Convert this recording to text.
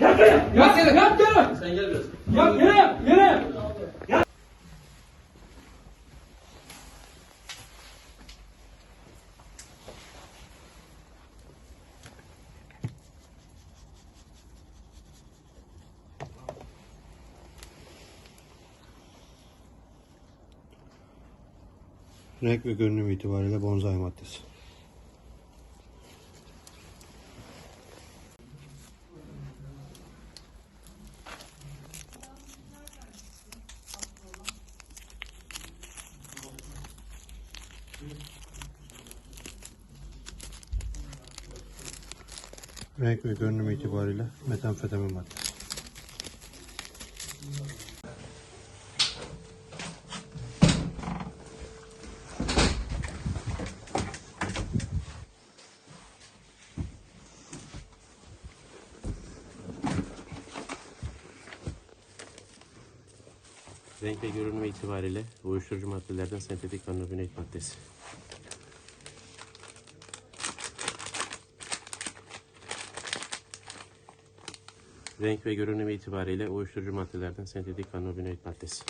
Yat yere. Yat yere. Yat yere. Sen gel biraz. Yat yere. Yere. Renk ve görünüm itibariyle bonsai maddesi. Renk ve görünüm itibariyle metamfetamin maddesi. Renk ve görünümü itibariyle uyuşturucu maddelerden sentetik kanabinoid maddesi. Renk ve görünümü itibariyle uyuşturucu maddelerden sentetik kanabinoid maddesi.